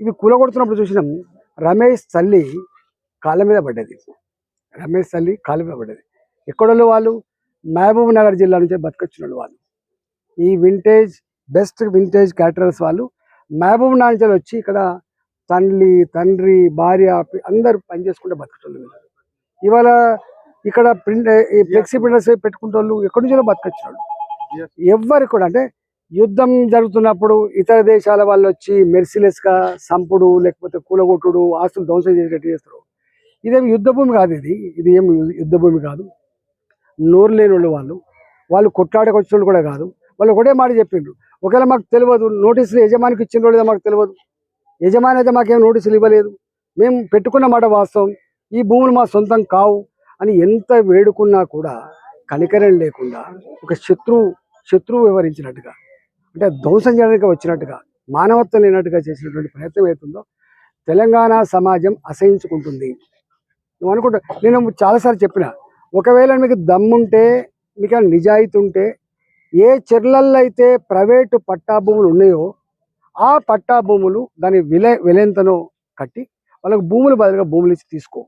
ఇవి కూలగొడుతున్నప్పుడు చూసినాం రమేష్ తల్లి కాళ్ళ మీద పడ్డది. రమేష్ తల్లి కాళ్ళ మీద పడ్డది. ఎక్కడోళ్ళు వాళ్ళు? మహబూబ్ నగర్ జిల్లా నుంచి బతికొచ్చిన వాళ్ళు. ఈ వింటేజ్ బెస్ట్ వింటేజ్ క్యాటరర్స్ వాళ్ళు మహబూబ్ నగర్ నుంచి వచ్చి ఇక్కడ తల్లి తండ్రి భార్య అందరూ పనిచేసుకుంటే బతుకుతుంది ఇవాళ ఇక్కడ ప్రింట్ ఈ ఫ్లెక్సీ ప్రింటర్స్ పెట్టుకుంటే వాళ్ళు ఎక్కడి నుంచో బతకొచ్చిన వాళ్ళు ఎవ్వరు కూడా అంటే యుద్ధం జరుగుతున్నప్పుడు ఇతర దేశాల వాళ్ళు వచ్చి మెర్సిలెస్గా సంపుడు లేకపోతే కూలగొట్టుడు ఆస్తులు ధ్వంసం చేసేటట్టు చేస్తారు. ఇదేమి యుద్ధ భూమి కాదు ఇది. ఇది ఏం యుద్ధ భూమి కాదు. నోరు లేని వాళ్ళు వాళ్ళు. వాళ్ళు కూడా కాదు. వాళ్ళు ఒకటే మాట చెప్పిండ్రు. ఒకవేళ మాకు తెలియదు నోటీసులు యజమానికి ఇచ్చిన లేదో మాకు తెలియదు. యజమాని అయితే మాకేం నోటీసులు ఇవ్వలేదు. మేము పెట్టుకున్న మాట వాస్తవం. ఈ భూములు మా సొంతం కావు అని ఎంత వేడుకున్నా కూడా కనికరం లేకుండా ఒక శత్రువు శత్రువు వివరించినట్టుగా అంటే ధ్వంసం చేయడానికి వచ్చినట్టుగా మానవత్వం లేనట్టుగా చేసినటువంటి ప్రయత్నం అవుతుందో తెలంగాణ సమాజం అసహించుకుంటుంది. నువ్వు అనుకుంటా నేను చాలాసార్లు చెప్పిన ఒకవేళ మీకు దమ్ముంటే మీకు నిజాయితీ ఉంటే ఏ చెర్లల్లో అయితే ప్రైవేటు పట్టా భూములు ఉన్నాయో ఆ పట్టా భూములు దాని విలే విలెంతనో కట్టి వాళ్ళకు భూములు బదులుగా భూములు ఇచ్చి తీసుకో.